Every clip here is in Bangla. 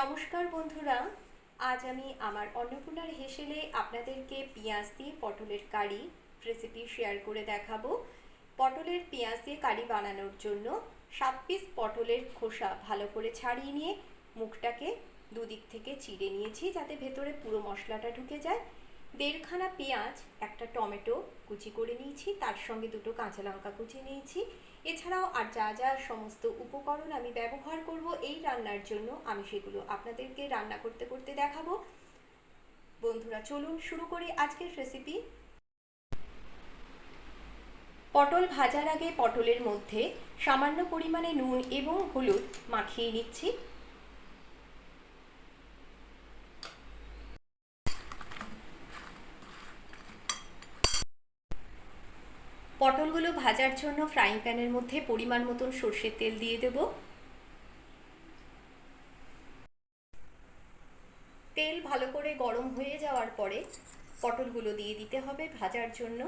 নমস্কার বন্ধুরা, আজ আমি আমার অন্নপূর্ণার হেসেলে আপনাদেরকে পেঁয়াজ দিয়ে পটলের কারি রেসিপি শেয়ার করে দেখাবো। পটলের পেঁয়াজ দিয়ে কারি বানানোর জন্য সাত পিস পটলের খোসা ভালো করে ছাড়িয়ে নিয়ে মুখটাকে দুদিক থেকে চিড়ে নিয়েছি যাতে ভেতরে পুরো মশলাটা ঢুকে যায়। দেড়খানা পেঁয়াজ, একটা টমেটো কুচি করে নিয়েছি, তার সঙ্গে দুটো কাঁচা লঙ্কা কুচি নিয়েছি। এছাড়াও আর যা যা সমস্ত উপকরণ আমি ব্যবহার করব এই রান্নার জন্য আমি সেগুলো আপনাদেরকে রান্না করতে করতে দেখাবো। বন্ধুরা, চলুন শুরু করি আজকের রেসিপি পটল ভাজার আগে পটলের মধ্যে সামান্য পরিমাণে নুন এবং হলুদ মাখিয়ে নিচ্ছি। পটলগুলো ভাজার জন্য ফ্রাইং প্যানের মধ্যে পরিমাণ মতন সর্ষের তেল দিয়ে দেব। তেল ভালো করে গরম হয়ে যাওয়ার পরে পটলগুলো দিয়ে দিতে হবে ভাজার জন্য।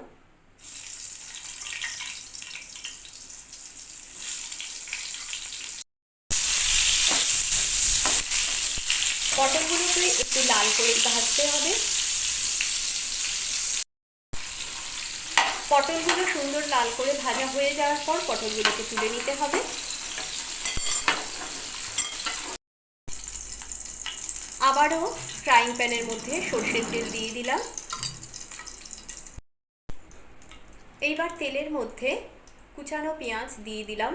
পটলগুলোকে একটু লাল করে ভাজতে হবে। পটলগুলো সুন্দর লাল করে ভাজা হয়ে যাওয়ার পর পটলগুলোকে তুলে নিতে হবে। আবারও ফ্রাইং প্যানের মধ্যে সর্ষের তেল দিয়ে দিলাম। এইবার তেলের মধ্যে কুচানো পেঁয়াজ দিয়ে দিলাম।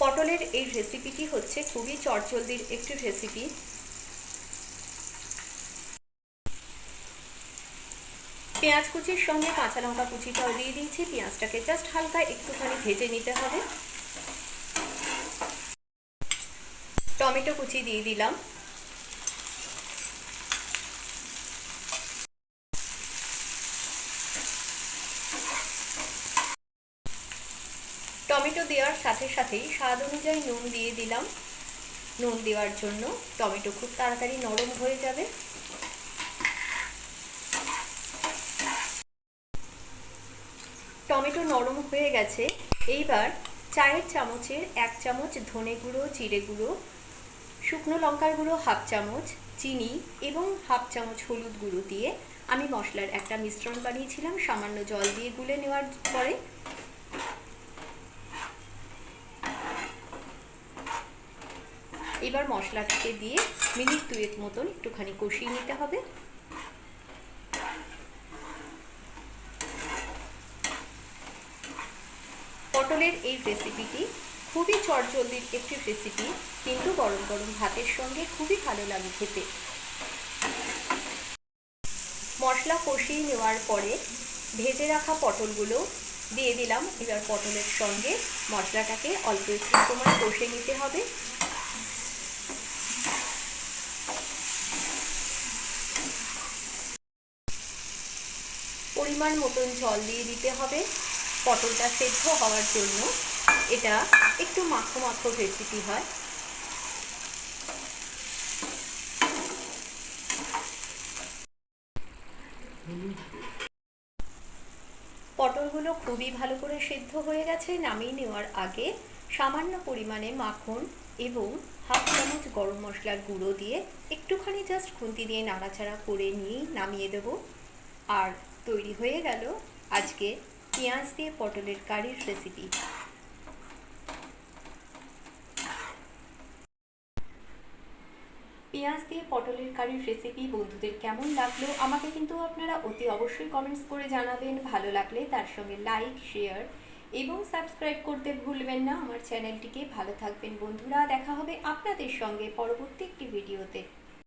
পটলের এই রেসিপিটি হচ্ছে খুবই চটজলদির একটি রেসিপি পেঁয়াজ কুচির সঙ্গে কাঁচা লঙ্কা কুচিটাও দিয়ে দিয়েছি। পেঁয়াজটাকে জাস্ট হালকা একটুখানি ভেজে নিতে হবে। টমেটো কুচি দিয়ে দিলাম। টমেটো দেওয়ার সাথে সাথেই স্বাদ অনুযায়ী নুন দিয়ে দিলাম। নুন দেওয়ার জন্য টমেটো খুব তাড়াতাড়ি নরম হয়ে যাবে। টমেটো নরম হয়ে গেছে। এইবার চায়ের চামচের এক চামচ ধনে গুঁড়ো, জিরে গুঁড়ো, শুকনো লঙ্কার গুঁড়ো, হাফ চামচ, চিনি এবং হাফ চামচ হলুদ গুঁড়ো দিয়ে আমি মশলার একটা মিশ্রণ বানিয়েছিলাম। সামান্য জল দিয়ে গুলে নেওয়ার পরে এবার মশলাটাকে দিয়ে মিনিট দুয়েক মতন একটুখানি কষিয়ে নিতে হবে। পটলের এই রেসিপিটি খুবই চটজলদির একটি রেসিপি কিন্তু গরম গরম ভাতের সঙ্গে খুবই ভালো লাগে খেতে। মশলা কষিয়ে নেওয়ার পরে ভেজে রাখা পটলগুলো দিয়ে দিলাম। এবার পটলের সঙ্গে মশলাটাকে অল্প একটু সময় কষে নিতে হবে। পরিমাণ মতন জল দিয়ে দিতে হবে। পটলটা সেদ্ধ হওয়ার জন্য এটা একটু মাখো মাখো রেসিপি হয়। পটলগুলো খুবই ভালো করে সেদ্ধ হয়ে গেছে, নামিয়ে নেওয়ার আগে সামান্য পরিমাণে মাখন এবং হাফ চামচ গরম মশলার গুঁড়ো দিয়ে একটুখানি জাস্ট খুন্তি দিয়ে নাড়াচাড়া করে নিয়েই নামিয়ে দেব। আর তৈরি হয়ে গেল আজকে পেঁয়াজ দিয়ে পটলের কারির রেসিপি পেঁয়াজ দিয়ে পটলের কারির রেসিপি বন্ধুদের কেমন লাগল? আমাকে কিন্তু আপনারা অতি অবশ্যই কমেন্টস করে জানাবেন। ভালো লাগলে তার সঙ্গে লাইক শেয়ার এবং সাবস্ক্রাইব করতে ভুলবেন না। আমার চ্যানেলটিকে ভালো থাকবেন বন্ধুরা। দেখা হবে আপনাদের সঙ্গে পরবর্তী একটি ভিডিওতে